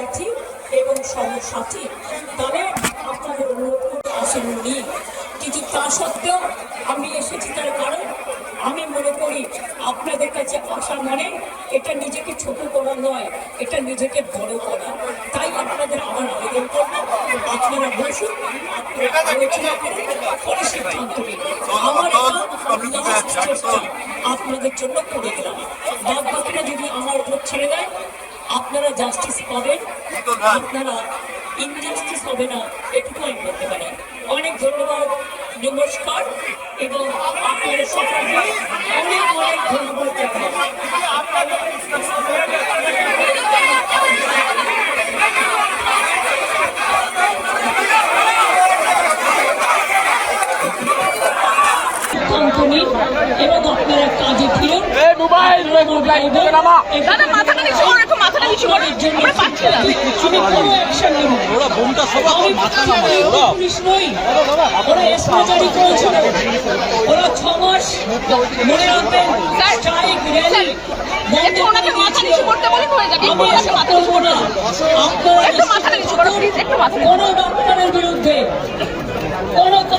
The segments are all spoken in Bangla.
সমব্যথী এবং সমসাথী তাহলে আপনাদের অনুরোধ করতে আসেননি কিন্তু তা সত্ত্বেও আমি এসেছি তার কারণ আমি মনে করি আপনাদের কাছে আসা মানে এটা নিজেকে ছোট করা নয় এটা নিজেকে বড় করা। তাই আপনাদের আমার আবেদন করব। আপনারা বসুন আলোচনা করুন পরে সিদ্ধান্ত নিন। আমার আপনাদের জন্য করে গেলাম বাদ বাকিটা যদি আমার উপর ছেড়ে দেয় আপনারা জাস্টিস পাবেন আপনারা ইনজাস্টিস হবে না এটুকু আমি বলতে পারি। অনেক ধন্যবাদ নমস্কার এবং আপনাদের সকলকে অনেক অনেক ধন্যবাদ এবং আপনারা কাজে ফিরুন। এই মাথাটা করো। আমরা পাচ্ছি না। কোনো অ্যাকশন নেব না। ওরা। বোমটা সবাই আমি মাথা নামা ওরা ওরা এসপি করেছিল ওরা ছ মাস মনে রাখবেন স্ট্রাইক র্যালি একটু ওনাকে মাথা নিচু করতে বলে হয়ে যাবে। আমি ওনাকে মাথা নিচু করব একটু মাথাটা নিচু করো একটু মাথা কোনো ডক্টরের বিরুদ্ধে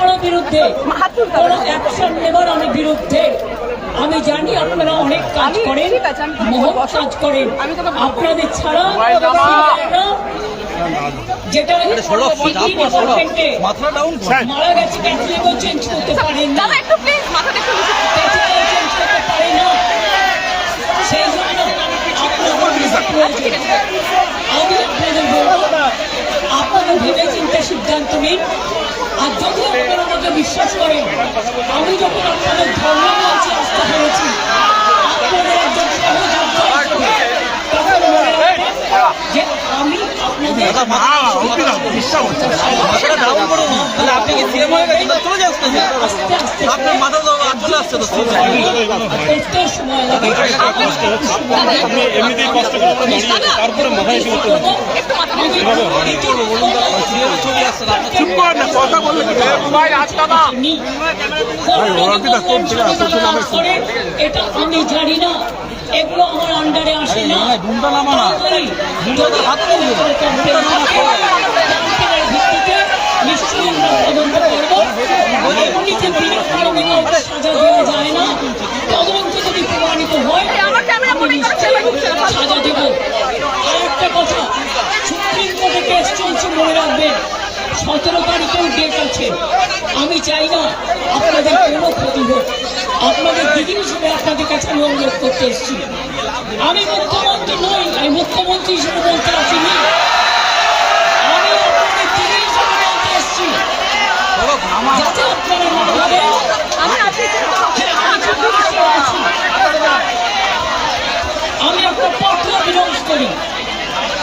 কোনো কারও বিরুদ্ধে কোনো অ্যাকশন নেবার আমি বিরুদ্ধে। আমি জানি আপনারা অনেক কাজ করেন মহৎ কাজ করেন। আপনাদের ছাড়া যেটা মারা গেছে ক্যাথলিকও চেঞ্জ করতে পারেন না। সেই জন্য আপনাদের আমি আপনাদের বলব আপনাদের ভেবে চিন্তে সিদ্ধান্ত নিন আর যদি আপনারা আমাকে বিশ্বাস করেন আমি যখন আপনাদের ধর্ম মঞ্চে আসতে পেরেছি আপনাদের একজন সহযোদ্ধা হিসেবে, তখন মনে রাখবেন যে আমি আপনাদের মাথাটা ডাউন করুন তাহলে আপনি কি সিএম হয়ে তাহলে চলে আস্তে আপনার মাথা তো চলে আসছে তো করতে সময় লাগে আপনি এমনিতেই কষ্ট করে দাঁড়িয়ে তারপরে মাথায় এসে উঠতে হচ্ছে একটু মাথা নিচু করো। সিএম ছবি আসছে চুপ করেন না কথা বললে কি মোবাইল আটকা না এটা আমি জানি না। এগুলো আমার আন্ডারে আসে না নামা না যদি আপনাদের কোনো complaint থাকে, complaint-এর ভিত্তিতে নিশ্চয়ই আমরা তদন্ত করব। এমনিতে বিনা কারণে কাউকে সাজা দেওয়া যায় না। তদন্ত যদি প্রমাণিত হয়, আমার ক্যামেরা আমি মনে করছে, নিশ্চয়ই ঢুকছে না। সাজা দেব। আর একটা কথা, সুপ্রিম কোর্টে কেস চলছে মনে রাখবেন। সতেরো তারিখেও ডেট আছে। আমি চাই না আপনাদের কোনো ক্ষতি হোক। আপনাদের দিদি হিসেবে আপনাদের কাছে আমি অনুরোধ করতে এসেছি। আমি মুখ্যমন্ত্রী নই আমি মুখ্যমন্ত্রী হিসেবে বলতে আসিনি আমি আপনাদের দিদি হিসেবে বলতে এসেছি যাতে আপনারা মনে করেন আমি আছি হ্যাঁ, আমি দিদি হিসেবে আছি। আমি আপনার পক্ষ বিরোধ করি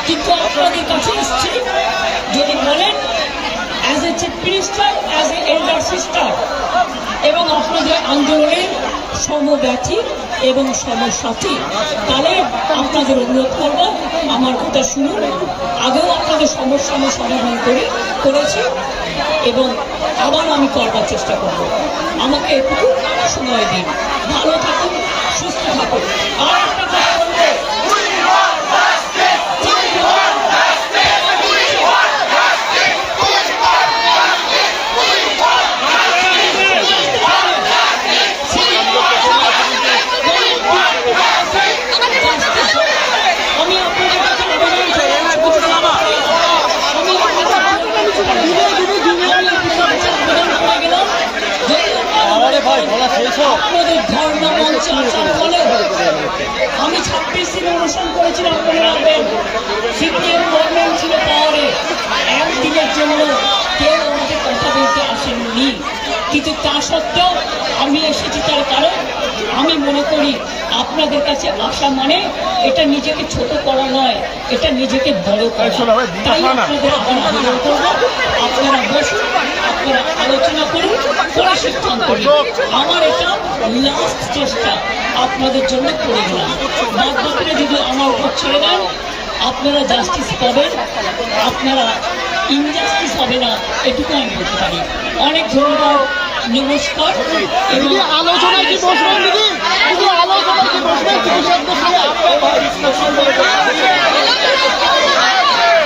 কিন্তু আপনাদের কাছে এসেছি। যদি বলেন as a chief minister as a elder sister এবং আপনাদের আন্দোলনের সমব্যথী এবং সমসাথী, তাহলে আপনাদের অনুরোধ করব, আমার কথা শুনুন। আগেও আপনাদের সমস্যা আমি সমাধান করি, করেছি, এবং আবার আমি করবার চেষ্টা করব। আমাকে একটু সময় দিন। ভালো থাকুন, সুস্থ থাকুন। আর বলব আমি আপনাদের কাছে আবেদন করি। আমি আপনাদের কাছে আবেদন করে গেলাম। যদি আরে ভাই বলা আপনাদের ধর্ণা মঞ্চে আসার ফলে আমি ছাব্বিশ দিন অনুষ্ঠান করেছিলাম মনে রাখবেন সিপিএম গভর্নমেন্ট ছিল পাওয়ারে। একদিনের জন্য কেউ আমাকে কথা বলতে আসেননি কিন্তু তা সত্ত্বেও আমি এসেছি তার কারণ আমি মনে করি আপনাদের কাছে আসা মানে এটা নিজেকে ছোট করা নয় এটা নিজেকে বড় করা। তাই আপনাদের আবার আবেদন করব। আপনারা বসুন আপনারা আলোচনা করুন করে সিদ্ধান্ত আমার এটা লাস্ট চেষ্টা আপনাদের জন্য করে গেলাম বাদ বাকিটা যদি আমার উপর ছেড়ে দেন আপনারা জাস্টিস পাবেন আপনারা ইনজাস্টিস হবে না এটুকু আমি বলতে পারি। অনেক ধন্যবাদ নমস্কার। আলোচনায় কি বসবেন দিদি? আলোচনায় কি বসবেন?